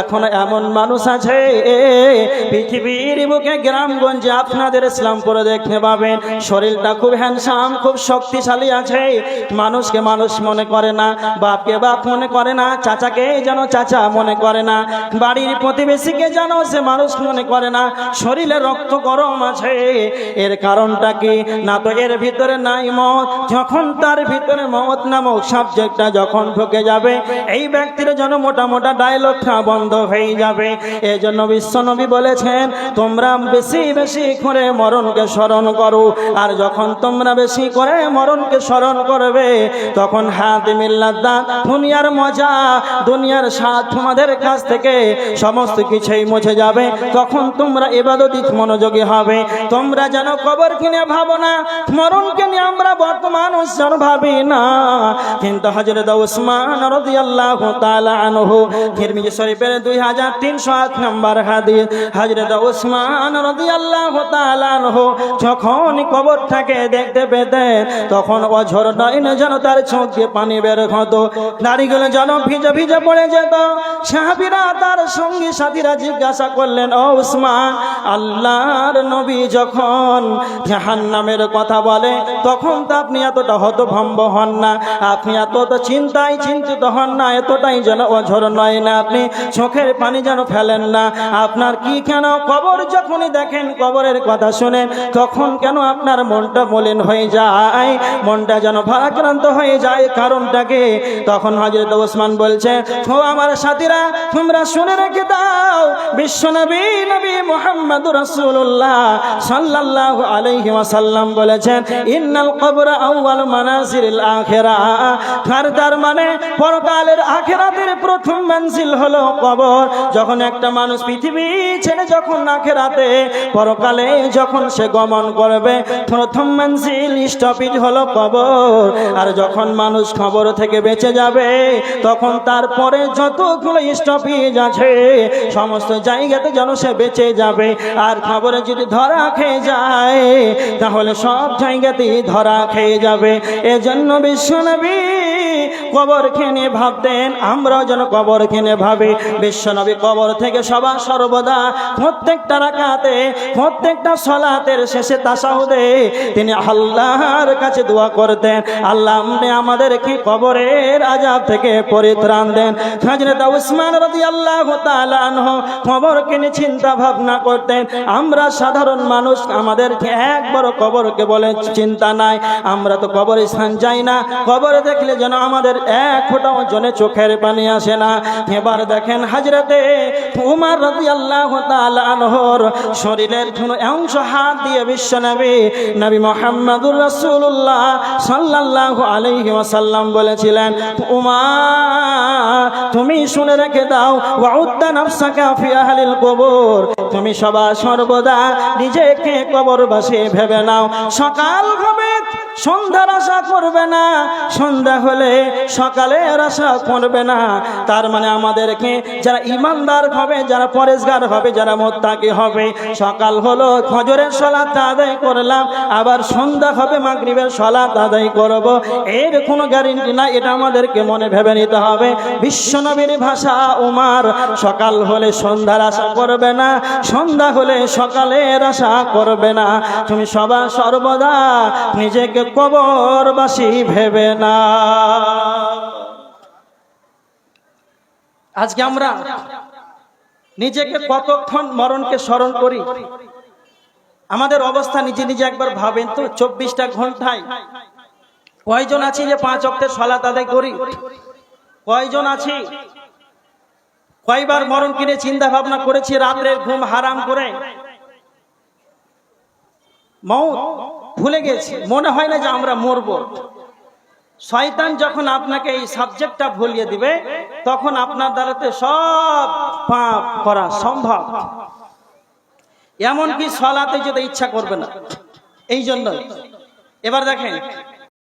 এখন এমন মানুষ আছে, পৃথিবীর বুকে গ্রামগঞ্জে আপনাদের ইসলামপুরে দেখতে পাবেন। শরীরটা খুব হ্যান্ডসাম খুব শক্তিশালী আছে। মানুষকে মানুষ মনে করে না, বাপকে বাপ মনে করে না, চাচাকে যেন চাচা মনে করে না, বাড়ির প্রতিবেশীকে যেন সে মানুষ মনে করে না। শরীরে রক্ত গরম আছে, এর কারণটা কি? না তো এর ভিতরে নাই মত যখন তার ভিতরে মত নামক সাবজেক্টটা যখন ঢুকে যাবে, এই ব্যক্তির জন্য মোটা মোটা ডায়লগটা বন্ধ হয়ে যাবে। এই জন্য বিশ্বনবী বলেছেন, তোমরা বেশি বেশি করে মরণকে স্মরণ করো। আর যখন তোমরা বেশি করে মরণকে স্মরণ করবে, তখন হাত মিল্লাদা দুনিয়ার মজা, দুনিয়ার স্বাদ তোমাদের কাছ থেকে সমস্ত কিছুই মুছে যাবে। তখন তোমরা এবাদতি মনোযোগী হবে। তোমরা যেন কবর কিনে ভাবো না, মরণকে বর্তমান উৎসর ভাবি না। কিন্তু হজরত উসমান রাদিয়াল্লাহু তাআলা আনহু তিরমিজি শরীফের 2308 নম্বর হাদিস। হযরত উসমান রাদিয়াল্লাহু তাআলা আনহু যখন কবরটাকে দেখতে পেতেন, তখন অঝর নয়ন যেন তার চোখ দিয়ে পানি বের হতো। দাড়িগুলো যেন ভিজে ভিজে পড়ে যেত। সাহাবীরা তার সঙ্গী সাথীরা জিজ্ঞাসা করলেন, ও উসমান, আল্লাহর নবী যখন জাহান্নামের কথা বলে, তখন তো আপনি এতটা হতভম্ব হন না। আপনি এত তো চিন্তায় চিন্তিত হন না, এতটাই যেন অঝর নয় না। আপনি চোখের পানি যেন ফেলেন না। আপনার কি কেন কবর যখনই দেখেন, কবরের কথা শুনেন, তখন কেন আপনার মনটা মলিন হয়ে যায়? মনটা যেন ভারাক্রান্ত হয়ে যায় কারণটাকে। তখন হজরত ওসমান বলছে, ও আমার সাথীরা, তোমরা শুনে রেখে দাও, বিশ্বনবী, নবী নবী মোহাম্মদ রাসূলুল্লাহ সাল্লাল্লাহু আলাইহি ওয়াসাল্লাম বলেছেন, ইন্নাল মানে যখন একটা মানুষ পৃথিবী ছেড়ে যখন আখিরাতে, পরকালে যখন সে গমন করবে, প্রথম মঞ্জিল স্টপিজ হলো কবর। আর যখন মানুষ খবর থেকে বেঁচে যাবে, তখন তারপরে যতগুলো স্টপিজ আছে, সমস্ত জায়গাতে যেন সে বেঁচে যাবে। আর খবরে যদি ধরা খেয়ে যায়, তাহলে সব জায়গাতেই ধরা খেয়ে যাবে। এজন্য বিশ্বনবী কবর খেনে ভাবতেন আমরাও যেন কবর খেনে ভাবি। বিশ্বনবী কবর থেকে সবার সর্বদা প্রত্যেকটা রাকাতে, প্রত্যেকটা সলাতের শেষে তাসাহুদে তিনি আল্লাহর কাছে দোয়া করতেন। আল্লাহ আপনি আমাদেরকে কবরের আজাব থেকে পরিত্রাণ দেন। হজরত উসমান রাদিয়াল্লাহু তাআলা আনহু কবরকে নিয়ে চিন্তা ভাবনা করতেন। আমরা সাধারণ মানুষ, আমাদেরকে একবার কবরকে বলে চিন্তা নাই। আমরা তো কবরস্থান যাই না। কবর দেখলে যেন আমাদের এক ফোঁটাও জনে চোখের পানি আসে না। এবার দেখেন হাজরাতে উমার রাদিয়াল্লাহু তাআলা আনহুর শরীরের কোনো অংশ হাত দিয়ে বিশ্ব নবী নবী মুহাম্মদুর রাসূলুল্লাহ সাল্লাল্লাহু আলাইহি ওয়াসাল্লাম বলেছিলেন, উমার, তুমি শুনে রেখে দাও, ওয়াউদ্দা নাফসাকা ফি কবর। তুমি সবা সর্বদা নিজেকে কবর কবরবাসী ভেবে নাও। সকাল হবে সন্ধ্যার আশা করবে না। সন্ধ্যা হলে সকালের আশা করবে না। তার মানে আমাদেরকে যারা ইমানদার হবে যারা পরেশগার হবে যারা মোত্তাকি হবে, সকাল হলো ফজরের সলাত আদায় করলাম, আবার সন্ধ্যা হবে মাগরিবের সলাত আদায় করব। এর কোনো গ্যারেন্টি না এটা আমাদেরকে মনে ভেবে নিতে হবে। বিশ্বনবীর ভাষা উমার, সকাল হলে সন্ধ্যার আশা করবে না, সন্ধ্যা হলে সকালের আশা করবে না। তুমি সবার সর্বদা নিজেকে কবরবাসী ভেবে না। আজকে আমরা নিজেকে কতক্ষণ মরণকে স্মরণ করি? আমাদের অবস্থা নিজে নিজে একবার ভাবেন তো, চব্বিশটা ঘন্টায় কয়জন আছি যে পাঁচ অক্টের সলাত আদায় করি? কয়জন আছি? কয়বার মরণ কিনে চিন্তা ভাবনা করেছি রাত্রে ঘুম হারাম করে। মৌত? ভুলে গেছি। মনে হয় না যে আমরা মরব। শয়তান যখন আপনাকে এই সাবজেক্টটা ভুলিয়ে দিবে, তখন আপনার দ্বারাতে সব পাপ করা সম্ভব। এমনকি সলাতে যেতে ইচ্ছা করবে না। এই জন্য এবার দেখেন